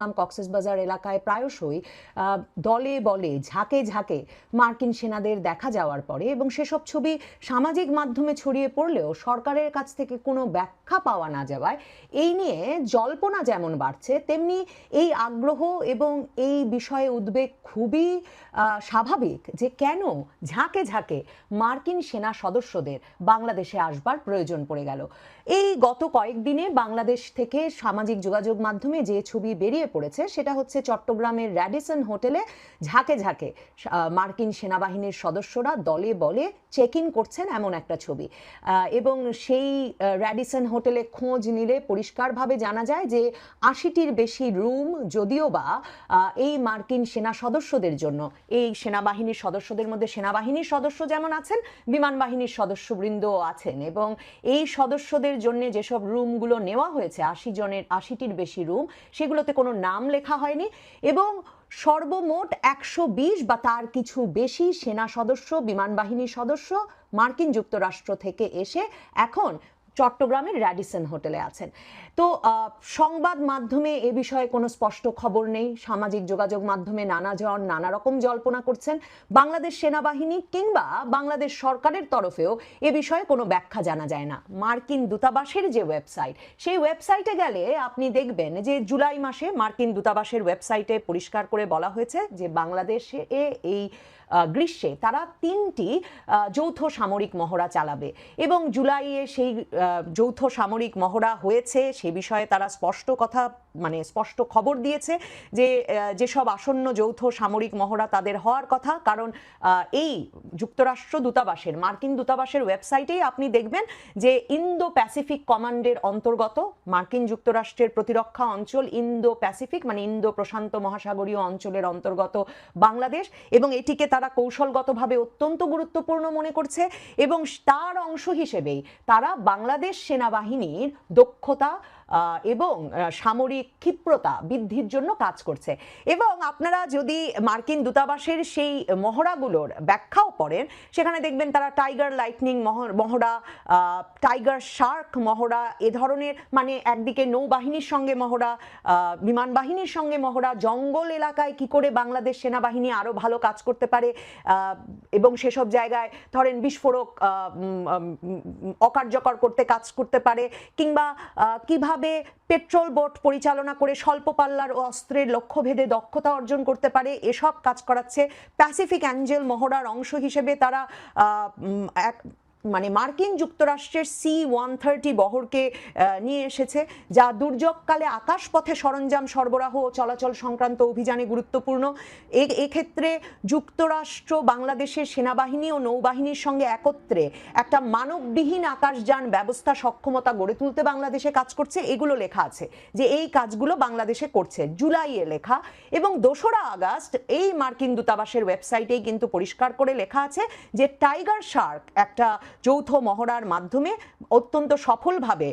কক্সেস বাজার এলাকায় প্রায়শই দলে বলে ঝাঁকে ঝাঁকে মার্কিন সেনাদের দেখা যাওয়ার পরে এবং সেসব ছবি সামাজিক মাধ্যমে ছড়িয়ে পড়লেও সরকারের কাছ থেকে কোনো ব্যাখ্যা পাওয়া না যাওয়ায় এই নিয়ে জল্পনা যেমন বাড়ছে, তেমনি এই আগ্রহ এবং এই বিষয়ে উদ্বেগ খুবই স্বাভাবিক যে কেন ঝাঁকে ঝাঁকে মার্কিন সেনা সদস্যদের বাংলাদেশে আসবার প্রয়োজন পড়ে গেল। এই গত কয়েকদিনে বাংলাদেশ থেকে সামাজিক যোগাযোগ মাধ্যমে যে ছবি বেরিয়ে পড়েছে, সেটা হচ্ছে চট্টগ্রামের র্যাডিসন হোটেলে ঝাঁকে ঝাঁকে মার্কিন সেনাবাহিনীর সদস্যরা দলে বলে চেক ইন করছেন এমন একটা ছবি। এবং সেই র্যাডিসন হোটেলে খোঁজ নিলে পরিষ্কারভাবে জানা যায় যে আশিটির বেশি রুম যদিও বা এই মার্কিন সেনা সদস্যদের জন্য, এই সেনাবাহিনীর সদস্যদের মধ্যে সেনাবাহিনীর সদস্য যেমন আছেন, বিমান বাহিনীর সদস্যবৃন্দও আছেন। এবং এই সদস্যদের জন্য যেসব রুমগুলো নেওয়া হয়েছে, আশি জনের, আশিটির বেশি রুম, সেগুলোতে কোনো নাম লেখা হয়নি এবং সর্বমোট একশো বিশ বা তার কিছু বেশি সেনা সদস্য, বিমান বাহিনীর সদস্য মার্কিন যুক্তরাষ্ট্র থেকে এসে এখন চট্টগ্রামের র্যাডিসন হোটেলে আছেন। তো সংবাদ মাধ্যমে এ বিষয়ে কোনো স্পষ্ট খবর নেই। সামাজিক যোগাযোগ মাধ্যমে নানাজন নানা রকম জল্পনা করছেন বাংলাদেশ সেনাবাহিনী কিংবা বাংলাদেশ সরকারের তরফেও এ বিষয়ে কোনো ব্যাখ্যা জানা যায় না। মার্কিন দূতাবাসের যে ওয়েবসাইট, সেই ওয়েবসাইটে গেলে আপনি দেখবেন যে জুলাই মাসে মার্কিন দূতাবাসের ওয়েবসাইটে পরিষ্কার করে বলা হয়েছে যে বাংলাদেশে এই গ্রীষ্মে তারা তিনটি যৌথ সামরিক মহড়া চালাবে। এবং জুলাইয়ে সেই যৌথ সামরিক মহড়া হয়েছে, সে বিষয়ে তারা স্পষ্ট কথা মানে স্পষ্ট খবর দিয়েছে যে যেসব আসন্ন যৌথ সামরিক মহড়া তাদের হওয়ার কথা, কারণ এই যুক্তরাষ্ট্র দূতাবাসের, মার্কিন দূতাবাসের ওয়েবসাইটেই আপনি দেখবেন যে ইন্দো প্যাসিফিক কমান্ডের অন্তর্গত, মার্কিন যুক্তরাষ্ট্রের প্রতিরক্ষা অঞ্চল ইন্দো প্যাসিফিক মানে ইন্দো প্রশান্ত মহাসাগরীয় অঞ্চলের অন্তর্গত বাংলাদেশ, এবং এটিকে তারা কৌশলগতভাবে অত্যন্ত গুরুত্বপূর্ণ মনে করছে, এবং তার অংশ হিসেবেই তারা বাংলাদেশ সেনাবাহিনীর দক্ষতা এবং সামরিক ক্ষিপ্রতা বৃদ্ধির জন্য কাজ করছে। এবং আপনারা যদি মার্কিন দূতাবাসের সেই মহড়াগুলোর ব্যাখ্যাও পড়েন সেখানে দেখবেন তারা টাইগার লাইটনিং মহ- মহড়া টাইগার শার্ক মহড়া এ ধরনের মানে একদিকে নৌবাহিনীর সঙ্গে মহড়া বিমান বাহিনীর সঙ্গে মহড়া জঙ্গল এলাকায় কি করে বাংলাদেশ সেনাবাহিনী আরও ভালো কাজ করতে পারে এবং সেসব জায়গায় ধরেন বিস্ফোরক অকার্যকর করতে কাজ করতে পারে কিংবা আহ, কীভাবে পেট্রোল বোট পরিচালনা করে স্বল্প পাল্লার ও অস্ত্রের লক্ষ্যভেদে দক্ষতা অর্জন করতে পারে, এসব কাজ করাচ্ছে প্যাসিফিক অ্যাঞ্জেল মহড়ার অংশ হিসেবে তারা এক মানে মার্কিন যুক্তরাষ্ট্রের সি ওয়ান থার্টি বহরকে নিয়ে এসেছে, যা দুর্যোগকালে আকাশপথে সরঞ্জাম সরবরাহ ও চলাচল সংক্রান্ত অভিযানে গুরুত্বপূর্ণ। এক্ষেত্রে যুক্তরাষ্ট্র, বাংলাদেশের সেনাবাহিনী ও নৌবাহিনীর সঙ্গে একত্রে একটা মানববিহীন আকাশযান ব্যবস্থা সক্ষমতা গড়ে তুলতে বাংলাদেশে কাজ করছে। এগুলো লেখা আছে যে এই কাজগুলো বাংলাদেশে করছে। জুলাইয়ে লেখা এবং দোসরা আগস্ট এই মার্কিন দূতাবাসের ওয়েবসাইটেই কিন্তু পরিষ্কার করে লেখা আছে যে টাইগার শার্ক একটা যৌথ মহড়ার মাধ্যমে অত্যন্ত সফলভাবে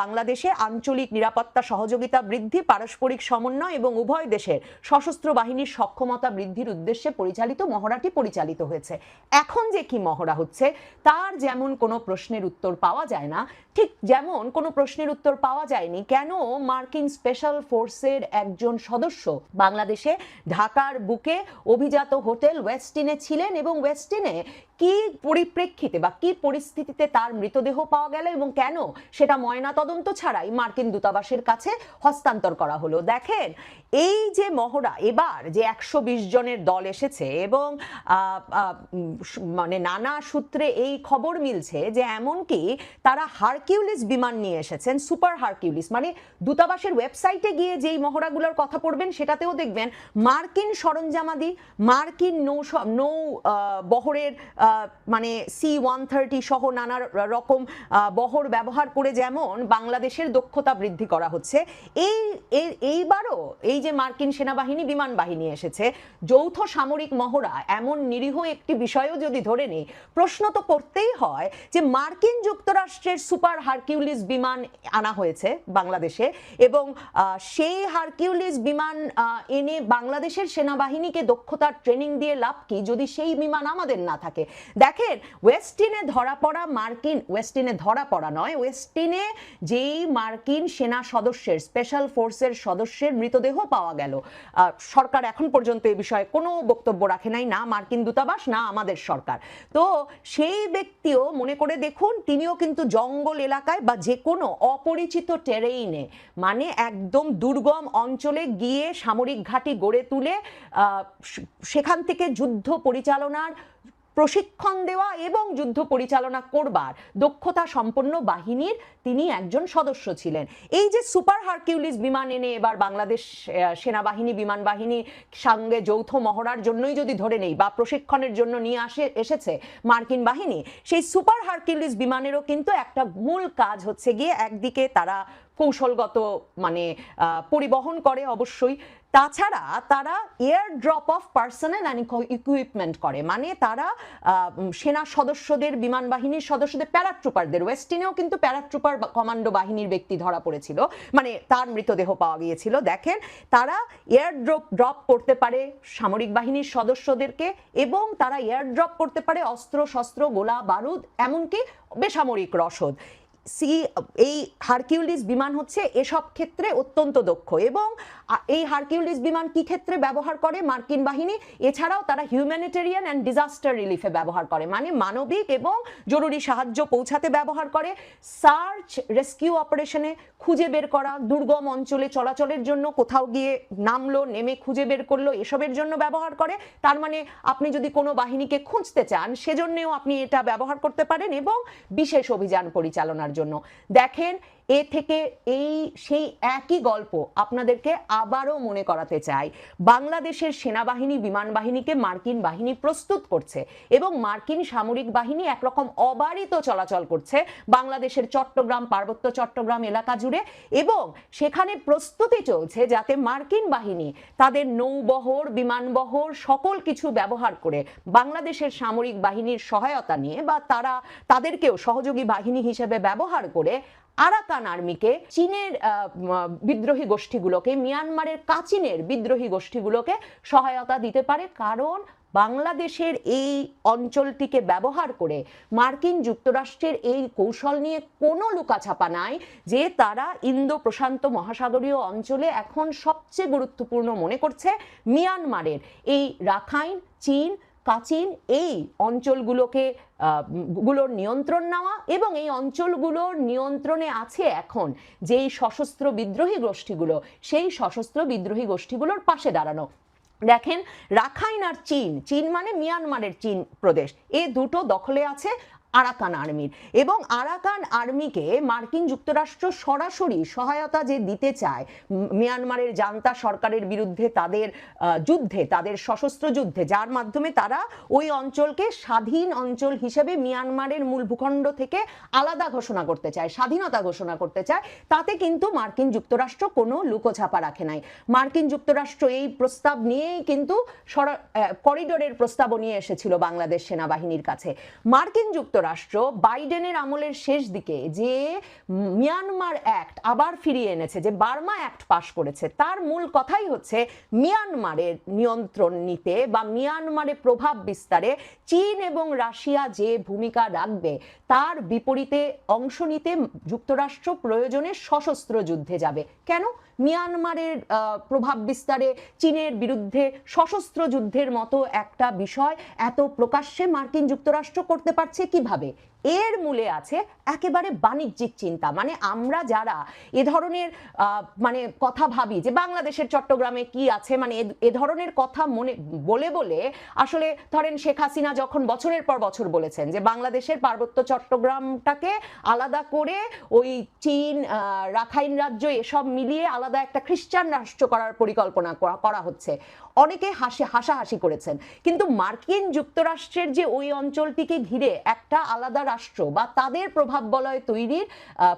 বাংলাদেশে আঞ্চলিক নিরাপত্তা সহযোগিতা বৃদ্ধি, পারস্পরিক সমন্বয় এবং উভয় দেশের সশস্ত্র বাহিনীর সক্ষমতা বৃদ্ধির উদ্দেশ্যে পরিচালিত মহড়াটি পরিচালিত হয়েছে। এখন যে কি মহড়া হচ্ছে, তার যেমন কোনো প্রশ্নের উত্তর পাওয়া যায় না, ঠিক যেমন কোনো প্রশ্নের উত্তর পাওয়া যায়নি, কেন মার্কিন স্পেশাল ফোর্সের একজন সদস্য বাংলাদেশে ঢাকার বুকে অভিজাত হোটেল ওয়েস্টিনে ছিলেন এবং ওয়েস্টিনে কি পরিপ্রেক্ষিতে বা কি পরিস্থিতিতে তার মৃতদেহ পাওয়া গেল এবং কেন সেটা ময়না তদন্ত ছাড়াই মার্কিন দূতাবাসের কাছে হস্তান্তর করা হলো। দেখেন, এই যে মহড়া, এবার যে একশো বিশ জনের দল এসেছে এবং মানে নানা সূত্রে এই খবর মিলছে যে এমনকি তারা হারকিউলিস বিমান নিয়ে এসেছেন, সুপার হারকিউলিস মানে দূতাবাসের ওয়েবসাইটে গিয়ে যেই মহড়াগুলোর কথা পড়বেন সেটাতেও দেখবেন মার্কিন সরঞ্জামাদি, মার্কিন নৌ নৌ বহরের মানে সি ওয়ান সহ নানা রকম বহর ব্যবহার করে যেমন বাংলাদেশের দক্ষতা বৃদ্ধি করা হচ্ছে। এই, এই- এইবারও এই যে মার্কিন সেনাবাহিনী, বিমান বাহিনী এসেছে, যৌথ সামরিক মহড়া এমন নিরীহ একটি বিষয়ও যদি ধরে নেই, প্রশ্ন তো করতেই হয় যে মার্কিন যুক্তরাষ্ট্রের সুপার হারকিউলিস বিমান আনা হয়েছে বাংলাদেশে এবং সেই হারকিউলিস বিমান এনে বাংলাদেশের সেনাবাহিনীকে দক্ষতার ট্রেনিং দিয়ে লাভ কি? যদি সেই বিমান আমাদের না থাকে। দেখেন ওয়েস্টিনে ধরা পড়া মার্কিন ওয়েস্টিনে ধরা পড়া নয়। ওয়েস্টিনে যেই মার্কিন সেনা সদস্যের স্পেশাল ফোর্সের সদস্যের মৃতদেহ পাওয়া গেল। সরকার এখন পর্যন্ত এই বিষয়ে কোনো বক্তব্য রাখে নাই, না মার্কিন দূতাবাস, না আমাদের সরকার। তো সেই ব্যক্তিও, মনে করে দেখুন, তিনিও কিন্তু জঙ্গল এলাকায় বা যে কোনো অপরিচিত টেরেইনে মানে একদম দুর্গম অঞ্চলে গিয়ে সামরিক ঘাঁটি গড়ে তুলে সেখান থেকে যুদ্ধ পরিচালনার প্রশিক্ষণ দেওয়া এবং যুদ্ধ পরিচালনা করবার দক্ষতা সম্পন্ন বাহিনীর তিনি একজন সদস্য ছিলেন। এই যে সুপার হারকিউলিস বিমান এনে এবার বাংলাদেশ সেনাবাহিনী, বিমান বাহিনী সঙ্গে যৌথ মহড়ার জন্যই যদি ধরে নেই বা প্রশিক্ষণের জন্য নিয়ে আসে, এসেছে মার্কিন বাহিনী, সেই সুপার হারকিউলিস বিমানেরও কিন্তু একটা মূল কাজ হচ্ছে গিয়ে একদিকে তারা কৌশলগত মানে পরিবহন করে অবশ্যই। তাছাড়া তারা air drop of personal and equipment করে। মানে তারা সেনা সদস্যদের, বিমান বাহিনীর সদস্যদের প্যারাট্রুপারদের ওয়েস্টিনেও কিন্তু প্যারাট্রুপার কমান্ডো বাহিনীর ব্যক্তি ধরা পড়েছিল। মানে তার মৃতদেহ পাওয়া গিয়েছিল। দেখেন, তারা এয়ার ড্রপ ড্রপ করতে পারে সামরিক বাহিনীর সদস্যদেরকে এবং তারা এয়ার ড্রপ করতে পারে অস্ত্র, শস্ত্র, গোলা, বারুদ, এমনকি বেসামরিক রসদ। সি, এই হারকিউলিস বিমান হচ্ছে এসব ক্ষেত্রে অত্যন্ত দক্ষ এবং এই হারকিউলিস বিমান কি ক্ষেত্রে ব্যবহার করে? মার্কিন বাহিনী, এছাড়াও তারা হিউম্যানিটেরিয়ান অ্যান্ড ডিজাস্টার রিলিফে ব্যবহার করে মানে মানবিক এবং জরুরি সাহায্য পৌঁছাতে ব্যবহার করে। সার্চ রেস্কিউ অপারেশনে খুঁজে বের করা, দুর্গম অঞ্চলে চলাচলের জন্য কোথাও গিয়ে নামলো, নেমে খুঁজে বের করল, এসবের জন্য ব্যবহার করে। তার মানে আপনি যদি কোনো বাহিনীকে খুঁজতে চান, সেজন্যেও আপনি এটা ব্যবহার করতে পারেন এবং বিশেষ অভিযান পরিচালনার জন্য। দেখেন এ থেকে এই সেই একই গল্প আপনাদেরকে আবারও মনে করাতে চাই। বাংলাদেশের সেনাবাহিনী, বিমান বাহিনীকে মার্কিন বাহিনী প্রস্তুত করছে এবং মার্কিন সামরিক বাহিনী একরকম অবারিত চলাচল করছে বাংলাদেশের চট্টগ্রাম, পার্বত্য চট্টগ্রাম এলাকা জুড়ে এবং সেখানে প্রস্তুতি চলছে যাতে মার্কিন বাহিনী তাদের নৌবহর, বিমানবহর সকল কিছু ব্যবহার করে বাংলাদেশের সামরিক বাহিনীর সহায়তা নিয়ে বা তারা তাদেরকেও সহযোগী বাহিনী হিসেবে ব্যবহার করে আরাকান আর্মিকে, চীনের বিদ্রোহী গোষ্ঠীগুলোকে, মিয়ানমারের কাচিনের বিদ্রোহী গোষ্ঠীগুলোকে সহায়তা দিতে পারে। কারণ বাংলাদেশের এই অঞ্চলটিকে ব্যবহার করে মার্কিন যুক্তরাষ্ট্রের এই কৌশল নিয়ে কোনো লুকাছাপা নাই যে তারা ইন্দো প্রশান্ত মহাসাগরীয় অঞ্চলে এখন সবচেয়ে গুরুত্বপূর্ণ মনে করছে মিয়ানমারের। এই রাখাইন, চীন কাচিন এই অঞ্চলগুলোকে গুলোর নিয়ন্ত্রণ নেওয়া এবং এই অঞ্চলগুলোর নিয়ন্ত্রণে আছে এখন যেই সশস্ত্র বিদ্রোহী গোষ্ঠীগুলো, সেই সশস্ত্র বিদ্রোহী গোষ্ঠীগুলোর পাশে দাঁড়ানো। দেখেন, রাখাইন আর চীন চীন মানে মিয়ানমারের চীন প্রদেশ। এ দুটো দখলে আছে। আরাকান আর্মির। এবং আরাকান আর্মিকে মার্কিন যুক্তরাষ্ট্র সরাসরি সহায়তা যে দিতে চায়, মিয়ানমারের জান্তা সরকারের বিরুদ্ধে তাদের যুদ্ধে, তাদের সশস্ত্র যুদ্ধে, যার মাধ্যমে তারা ওই অঞ্চলকে স্বাধীন অঞ্চল হিসেবে মিয়ানমারের মূল ভূখণ্ড থেকে আলাদা ঘোষণা করতে চায়, স্বাধীনতা ঘোষণা করতে চায়, তাতে কিন্তু মার্কিন যুক্তরাষ্ট্র কোনো লুকোছাপা রাখে নাই। মার্কিন যুক্তরাষ্ট্র এই প্রস্তাব নিয়েই কিন্তু করিডোরের প্রস্তাবও নিয়ে এসেছিল বাংলাদেশ সেনাবাহিনীর কাছে। মার্কিন যুক্তরাষ্ট্র বাইডেনের আমলের শেষ দিকে যে মিয়ানমার অ্যাক্ট আবার ফিরিয়ে এনেছে, যে বার্মা অ্যাক্ট পাশ করেছে, তার মূল কথাই হচ্ছে মিয়ানমারের নিয়ন্ত্রণ নিতে বা মিয়ানমারে প্রভাব বিস্তারে চীন এবং রাশিয়া যে ভূমিকা রাখবে, তার বিপরীতে অংশ নিতে যুক্তরাষ্ট্র প্রয়োজনে সশস্ত্র যুদ্ধে যাবে। কেন? মিয়ানমারের প্রভাব বিস্তারে চীনের বিরুদ্ধে সশস্ত্র যুদ্ধের মতো একটা বিষয় এত প্রকাশ্যে মার্কিন যুক্তরাষ্ট্র করতে পারছে কীভাবে? হবে এর মূলে আছে একেবারে বাণিজ্যিক চিন্তা। মানে আমরা যারা এ ধরনের মানে কথা ভাবি যে বাংলাদেশের চট্টগ্রামে কি আছে মানে এ- ধরনের কথা মনে, বলে বলে আসলে ধরেন শেখ হাসিনা যখন বছরের পর বছর বলেছেন যে বাংলাদেশের পার্বত্য চট্টগ্রামটাকে আলাদা করে ওই চীন রাখাইন রাজ্য এসব মিলিয়ে আলাদা একটা খ্রিস্টান রাষ্ট্র করার পরিকল্পনা করা হচ্ছে। অনেকে হাসি, হাসাহাসি করেছেন। কিন্তু মার্কিন যুক্তরাষ্ট্রের যে ওই অঞ্চলটিকে ঘিরে একটা আলাদা রাষ্ট্র বা তাদের প্রভাব বলয় তৈরির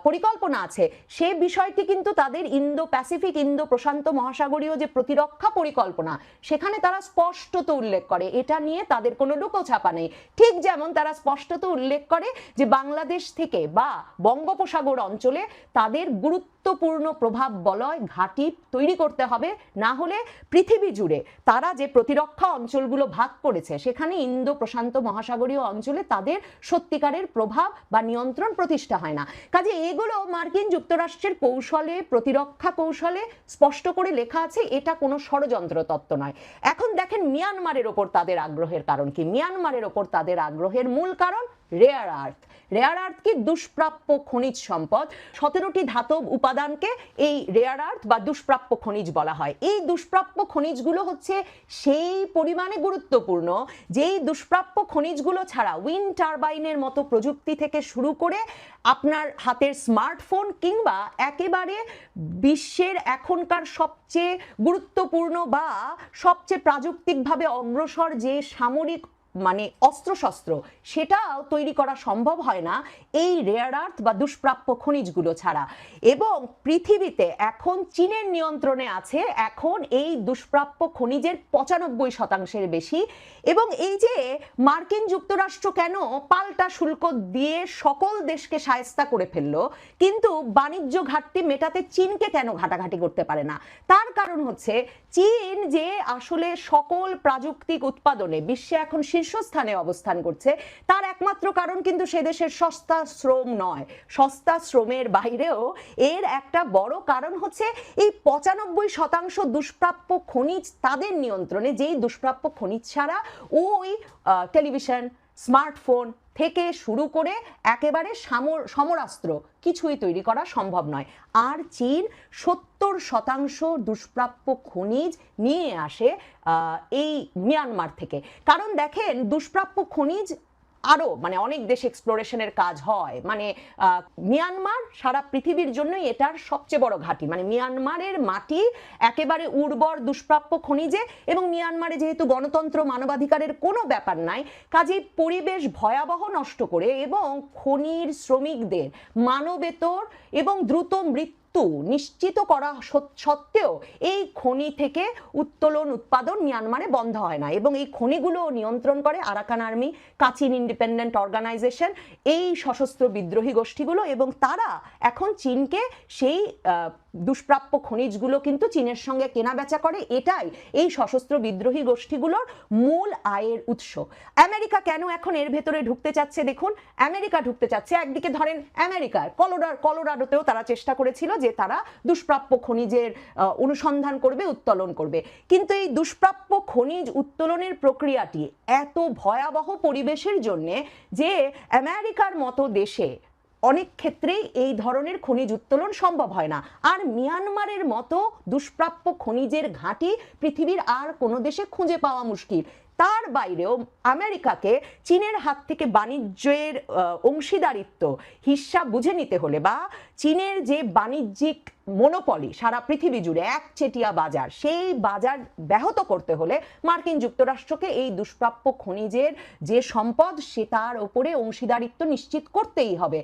পরিকল্পনা আছে। সে বিষয়টি কিন্তু তাদের ইন্দো প্যাসিফিক, ইন্দো প্রশান্ত মহাসাগরীয় যে প্রতিরক্ষা পরিকল্পনা, সেখানে তারা স্পষ্টত উল্লেখ করে। এটা নিয়ে তাদের কোনো লুকোছাপা নেই। ঠিক যেমন তারা স্পষ্টত উল্লেখ করে যে বাংলাদেশ থেকে বা বঙ্গোপসাগর অঞ্চলে তাদের গুরুত্ব গুরুত্বপূর্ণ প্রভাব বলয় ঘাঁটি তৈরি করতে হবে, না হলে পৃথিবী জুড়ে তারা যে প্রতিরক্ষা অঞ্চলগুলো ভাগ করেছে, সেখানে ইন্দো প্রশান্ত মহাসাগরীয় অঞ্চলে তাদের সত্যিকারের প্রভাব বা নিয়ন্ত্রণ প্রতিষ্ঠা হয় না। কাজে এগুলো মার্কিন যুক্তরাষ্ট্রের কৌশলে, প্রতিরক্ষা কৌশলে স্পষ্ট করে লেখা আছে, এটা কোনো ষড়যন্ত্র তত্ত্ব নয়। এখন দেখেন মিয়ানমারের ওপর তাদের আগ্রহের কারণ কি? মিয়ানমারের ওপর তাদের আগ্রহের মূল কারণ রেয়ার আর্থ রেয়ার আর্থ কি? দুষ্প্রাপ্য খনিজ সম্পদ। সতেরোটি ধাতব উপাদানকে এই রেয়ার আর্থ বা দুষ্প্রাপ্য খনিজ বলা হয়। এই দুষ্প্রাপ্য খনিজগুলো হচ্ছে সেই পরিমাণে গুরুত্বপূর্ণ যেই দুষ্প্রাপ্য খনিজগুলো ছাড়া উইন্ড টারবাইনের মতো প্রযুক্তি থেকে শুরু করে আপনার হাতের স্মার্টফোন কিংবা একেবারে বিশ্বের এখনকার সবচেয়ে গুরুত্বপূর্ণ বা সবচেয়ে প্রাযুক্তিকভাবে অগ্রসর যে সামরিক মানে অস্ত্রশস্ত্র, সেটাও তৈরি করা সম্ভব হয় না এই রেয়ার আর্থ বা দুষ্প্রাপ্য খনিজগুলো ছাড়া। এবং পৃথিবীতে এখন চীনের নিয়ন্ত্রণে আছে এখন এই দুষ্প্রাপ্য খনিজের পঁচানব্বই শতাংশের বেশি। এবং এই যে মার্কিন যুক্তরাষ্ট্র কেন পাল্টা শুল্ক দিয়ে সকল দেশকে সায়স্তা করে ফেলল, কিন্তু বাণিজ্য ঘাটতি মেটাতে চীনকে কেন ঘাটাঘাটি করতে পারে না? তার কারণ হচ্ছে, চীন যে আসলে সকল প্রাযুক্তিক উৎপাদনে, বিশ্বে এখন শীর্ষস্থানে অবস্থান করছে। তার একমাত্র কারণ কিন্তু সে দেশের সস্তা শ্রম নয়। সস্তা শ্রমের বাইরেও এর একটা বড় কারণ হচ্ছে এই পঁচানব্বই শতাংশ দুষ্প্রাপ্য খনিজ তাদের নিয়ন্ত্রণে, যেই দুষ্প্রাপ্য খনিজ ছাড়া ওই টেলিভিশন, স্মার্টফোন থেকে শুরু করে একেবারে সামর, সমরাস্ত্র কিছুই তৈরি করা সম্ভব নয়। আর চীন সত্তর শতাংশ দুষ্প্রাপ্য খনিজ নিয়ে আসে এই মিয়ানমার থেকে। কারণ দেখেন, দুষ্প্রাপ্য খনিজ আরও মানে অনেক দেশ এক্সপ্লোরেশনের কাজ হয়। মানে মিয়ানমার সারা পৃথিবীর জন্যই এটার সবচেয়ে বড় ঘাঁটি। মানে মিয়ানমারের মাটি একেবারে উর্বর, দুষ্প্রাপ্য খনিজে এবং মিয়ানমারে যেহেতু গণতন্ত্র, মানবাধিকারের কোনো ব্যাপার নাই, কাজেই পরিবেশ ভয়াবহ নষ্ট করে এবং খনির শ্রমিকদের মানবেতর এবং দ্রুত মৃত্যু মৃত্যু নিশ্চিত করা সত্ত্বেও এই খনি থেকে উত্তোলন উৎপাদন মিয়ানমারে বন্ধ হয় না এবং এই খনিগুলো নিয়ন্ত্রণ করে Arakan army, Kachin independent organisation, এই সশস্ত্র বিদ্রোহী গোষ্ঠীগুলো এবং তারা এখন চীনকে সেই দুষ্প্রাপ্য খনিজগুলো কিন্তু চীনের সঙ্গে কেনাবেচা করে। এটাই এই সশস্ত্র বিদ্রোহী গোষ্ঠীগুলোর মূল আয়ের উৎস। আমেরিকা কেন এখন এর ভেতরে ঢুকতে চাচ্ছে? দেখুন, আমেরিকা ঢুকতে চাচ্ছে। একদিকে ধরেন আমেরিকার, কলোরার, কলোরাডোতেও তারা চেষ্টা করেছিল যে তারা দুষ্প্রাপ্য খনিজের অনুসন্ধান করবে, উত্তোলন করবে। কিন্তু এই দুষ্প্রাপ্য খনিজ উত্তোলনের প্রক্রিয়াটি এত ভয়াবহ পরিবেশের জন্যে যে আমেরিকার মতো দেশে অনেক ক্ষেত্রেই এই ধরনের খনিজ উত্তোলন সম্ভব হয় না। আর মিয়ানমারের মতো দুষ্প্রাপ্য খনিজের ঘাঁটি পৃথিবীর আর কোনো দেশে খুঁজে পাওয়া মুশকিল। তার বাইরেও আমেরিকাকে চীনের হাত থেকে বাণিজ্যের অংশীদারিত্ব হিসাব বুঝে নিতে হলে বা চীনের যে বাণিজ্যিক মনোপলি সারা পৃথিবী জুড়ে একচেটিয়া বাজার, সেই বাজার ব্যাহত করতে হলে মার্কিন যুক্তরাষ্ট্রকে এই দুষ্প্রাপ্য খনিজের যে সম্পদ, সে তার ওপরে অংশীদারিত্ব নিশ্চিত করতেই হবে।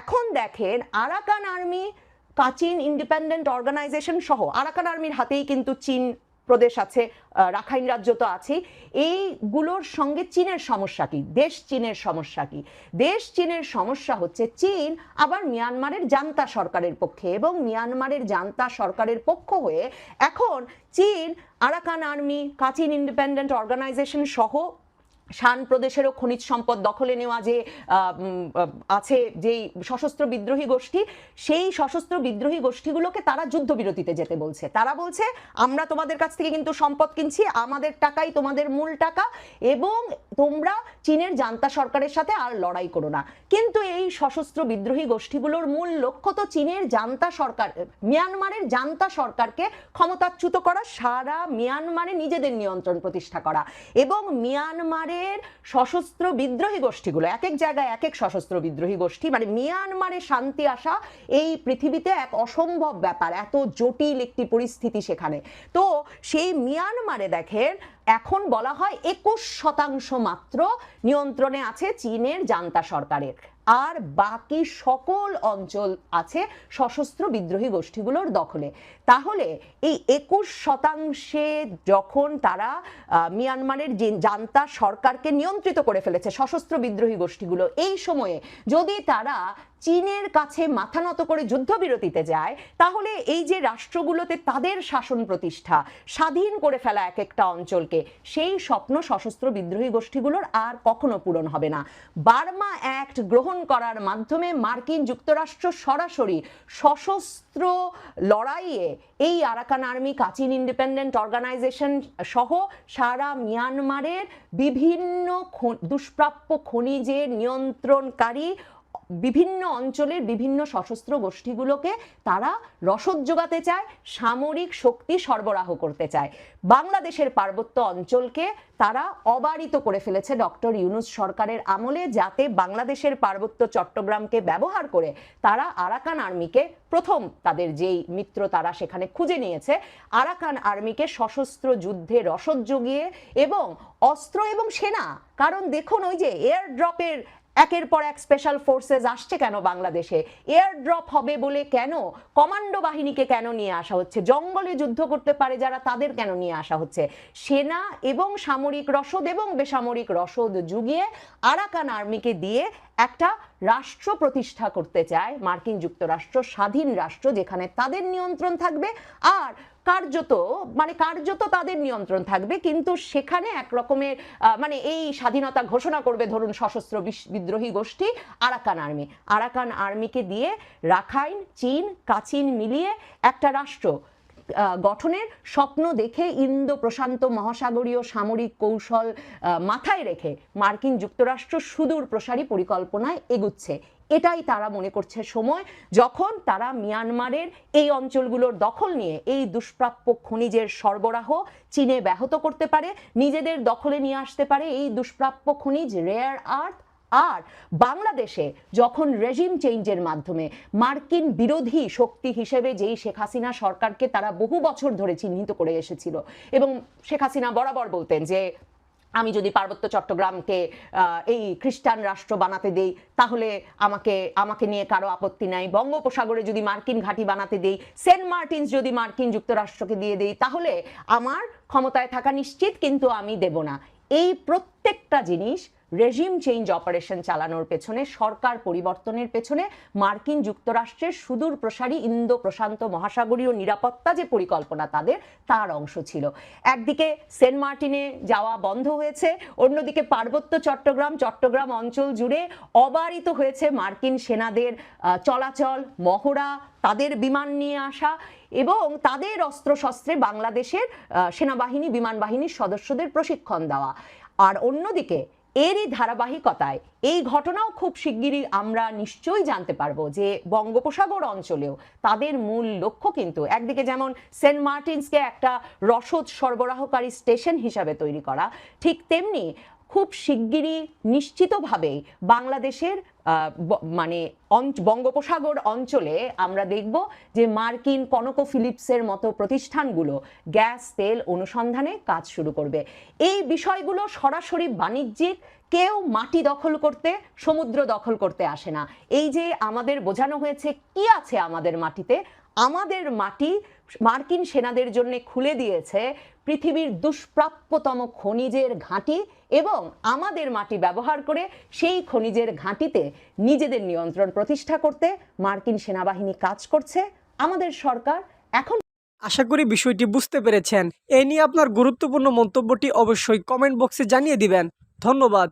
এখন দেখেন Arakan army, Kachin independent organisation সহ, আরাকান আর্মির হাতেই কিন্তু চীন প্রদেশ আছে রাখাইন রাজ্য তো আছেই। এইগুলোর সঙ্গে চীনের সমস্যা কি? দেশ চীনের সমস্যা কি? দেশ চীনের সমস্যা হচ্ছে চীন আবার মিয়ানমারের জান্তা সরকারের পক্ষে এবং মিয়ানমারের জান্তা সরকারের পক্ষ হয়ে এখন চীন, Arakan army, Kachin independent organisation সহ শান প্রদেশেরও খনিজ সম্পদ দখলে নেওয়া যে আছে যেই সশস্ত্র বিদ্রোহী গোষ্ঠী, সেই সশস্ত্র বিদ্রোহী গোষ্ঠীগুলোকে তারা যুদ্ধবিরতিতে যেতে বলছে। তারা বলছে, আমরা তোমাদের কাছ থেকে কিন্তু সম্পদ কিনছি, আমাদের টাকাই তোমাদের মূল টাকা এবং তোমরা চীনের জান্তা সরকারের সাথে আর লড়াই করো না। কিন্তু এই সশস্ত্র বিদ্রোহী গোষ্ঠীগুলোর মূল লক্ষ্য তো চীনের জান্তা সরকার, মিয়ানমারের জান্তা সরকারকে ক্ষমতাচ্যুত করা, সারা মিয়ানমারে নিজেদের নিয়ন্ত্রণ প্রতিষ্ঠা করা এবং মিয়ানমারে মিয়ানমারের সশস্ত্র বিদ্রোহী গোষ্ঠীগুলো এক এক জায়গায় এক এক সশস্ত্র বিদ্রোহী গোষ্ঠী মানে মিয়ানমারে শান্তি আসা এই পৃথিবীতে এক অসম্ভব ব্যাপার, এত জটিল একটি পরিস্থিতি সেখানে। তো সেই মিয়ানমারে দেখেন, এখন বলা হয় একুশ শতাংশ মাত্র নিয়ন্ত্রণে আছে চীনের জান্তা সরকারের। আর বাকি সকল অঞ্চল আছে সশস্ত্র বিদ্রোহী গোষ্ঠীগুলোর দখলে। তাহলে এই একুশ শতাংশে যখন তারা মিয়ানমারের যে জান্তা সরকারকে নিয়ন্ত্রিত করে ফেলেছে সশস্ত্র বিদ্রোহী গোষ্ঠীগুলো, এই সময়ে যদি তারা চীনের কাছে মাথা নত করে যুদ্ধবিরতিতে যায়, তাহলে এই যে রাষ্ট্রগুলোতে তাদের শাসন প্রতিষ্ঠা, স্বাধীন করে ফেলা এক একটা অঞ্চলকে, সেই স্বপ্ন সশস্ত্র বিদ্রোহী গোষ্ঠীগুলোর আর কখনো পূরণ হবে না। বার্মা অ্যাক্ট গ্রহণ করার মাধ্যমে মার্কিন যুক্তরাষ্ট্র সরাসরি সশস্ত্র লড়াইয়ে এই Arakan army, Kachin independent organisation সহ সারা মিয়ানমারের বিভিন্ন দুষ্প্রাপ্য খনিজের নিয়ন্ত্রণকারী বিভিন্ন অঞ্চলের বিভিন্ন সশস্ত্র গোষ্ঠীগুলোকে তারা রসদ যোগাতে চায়, সামরিক শক্তি সরবরাহ করতে চায়। বাংলাদেশের পার্বত্য অঞ্চলকে তারা অবারিত করে ফেলেছে ডক্টর ইউনুস সরকারের আমলে, যাতে বাংলাদেশের পার্বত্য চট্টগ্রামকে ব্যবহার করে তারা আরাকান আর্মিকে প্রথম তাদের যেই মিত্র তারা সেখানে খুঁজে নিয়েছে, আরাকান আর্মিকে সশস্ত্র যুদ্ধে রসদ জুগিয়ে এবং অস্ত্র এবং সেনা। কারণ দেখুন ওই যে এয়ার ড্রপের একের পর এক স্পেশাল ফোর্সেস আসছে কেন বাংলাদেশে? এয়ার ড্রপ হবে বলে কেন? কমান্ডো বাহিনীকে কেন নিয়ে আসা হচ্ছে? জঙ্গলে যুদ্ধ করতে পারে যারা, তাদের কেন নিয়ে আসা হচ্ছে? সেনা এবং সামরিক রসদ এবং বেসামরিক রসদ যুগিয়ে আরাকান আর্মিকে দিয়ে একটা রাষ্ট্র প্রতিষ্ঠা করতে চায় মার্কিন যুক্তরাষ্ট্র, স্বাধীন রাষ্ট্র, যেখানে তাদের নিয়ন্ত্রণ থাকবে। আর কার্যত মানে কার্যত তাদের নিয়ন্ত্রণ থাকবে, কিন্তু সেখানে এক রকমের মানে এই স্বাধীনতা ঘোষণা করবে ধরুন সশস্ত্র বিদ্রোহী গোষ্ঠী, আরাকান আর্মি। আরাকান আর্মিকে দিয়ে রাখাইন, চীন, কাচিন মিলিয়ে একটা রাষ্ট্র গঠনের স্বপ্ন দেখে ইন্দো প্রশান্ত মহাসাগরীয় সামরিক কৌশল মাথায় রেখে মার্কিন যুক্তরাষ্ট্র সুদূর প্রসারী পরিকল্পনায় এগুচ্ছে। এটাই তারা মনে করছে সময়, যখন তারা মিয়ানমারের এই অঞ্চলগুলোর দখল নিয়ে এই দুষ্প্রাপ্য খনিজের সরবরাহ চীনে ব্যাহত করতে পারে, নিজেদের দখলে নিয়ে আসতে পারে এই দুষ্প্রাপ্য খনিজ রেয়ার আর্থ আর বাংলাদেশে যখন রেজিম চেঞ্জের মাধ্যমে মার্কিন বিরোধী শক্তি হিসেবে যেই শেখ হাসিনা সরকারকে তারা বহু বছর ধরে চিহ্নিত করে এসেছিল এবং শেখ হাসিনা বরাবর বলতেন যে, আমি যদি পার্বত্য চট্টগ্রামকে এই খ্রিস্টান রাষ্ট্র বানাতে দেই, তাহলে আমাকে আমাকে নিয়ে কারও আপত্তি নাই। বঙ্গোপসাগরে যদি মার্কিন ঘাঁটি বানাতে দেই, সেন্ট মার্টিনস যদি মার্কিন যুক্তরাষ্ট্রকে দিয়ে দেই, তাহলে আমার ক্ষমতায় থাকা নিশ্চিত কিন্তু আমি দেব না। এই প্রত্যেকটা জিনিস রেজিম চেঞ্জ অপারেশন চালানোর পেছনে, সরকার পরিবর্তনের পেছনে, মার্কিন যুক্তরাষ্ট্রের সুদূর প্রসারী ইন্দো প্রশান্ত মহাসাগরীয় নিরাপত্তা যে পরিকল্পনা তাদের, তার অংশ ছিল। একদিকে সেন্ট মার্টিনে যাওয়া বন্ধ হয়েছে, অন্যদিকে পার্বত্য চট্টগ্রাম চট্টগ্রাম অঞ্চল জুড়ে অবারিত হয়েছে মার্কিন সেনাদের চলাচল, মহড়া, তাদের বিমান নিয়ে আসা এবং তাদের অস্ত্রশস্ত্রে বাংলাদেশের সেনাবাহিনী বিমান বাহিনীর সদস্যদের প্রশিক্ষণ দেওয়া। আর অন্যদিকে এরই ধারাবাহিকতায়। এই ঘটনাও খুব শিগগিরই আমরা নিশ্চয়ই জানতে পারব যে বঙ্গোপসাগর অঞ্চলেও তাদের মূল লক্ষ্য কিন্তু একদিকে যেমন সেন্ট মার্টিনসকে একটা রসদ সরবরাহকারী স্টেশন হিসাবে তৈরি করা, ঠিক তেমনি খুব শিগগিরই নিশ্চিতভাবেই বাংলাদেশের মানে বঙ্গোপসাগর অঞ্চলে আমরা দেখব যে মার্কিন কনকো ফিলিপসের মতো প্রতিষ্ঠানগুলো গ্যাস, তেল অনুসন্ধানে কাজ শুরু করবে। এই বিষয়গুলো সরাসরি বাণিজ্যিক, কেউ মাটি দখল করতে, সমুদ্র দখল করতে আসে না। এই যে আমাদের বোঝানো হয়েছে কি আছে আমাদের মাটিতে, আমাদের মাটি মার্কিন সেনাদের জন্য খুলে দিয়েছে পৃথিবীর দুষ্প্রাপ্যতম খনিজের ঘাঁটি এবং আমাদের মাটি ব্যবহার করে সেই খনিজের ঘাঁটিতে নিজেদের নিয়ন্ত্রণ প্রতিষ্ঠা করতে মার্কিন সেনাবাহিনী কাজ করছে। আমাদের সরকার এখন আশা করি বিষয়টি বুঝতে পেরেছেন। এ নিয়ে আপনার গুরুত্বপূর্ণ মন্তব্যটি অবশ্যই কমেন্ট বক্সে জানিয়ে দিবেন। ধন্যবাদ।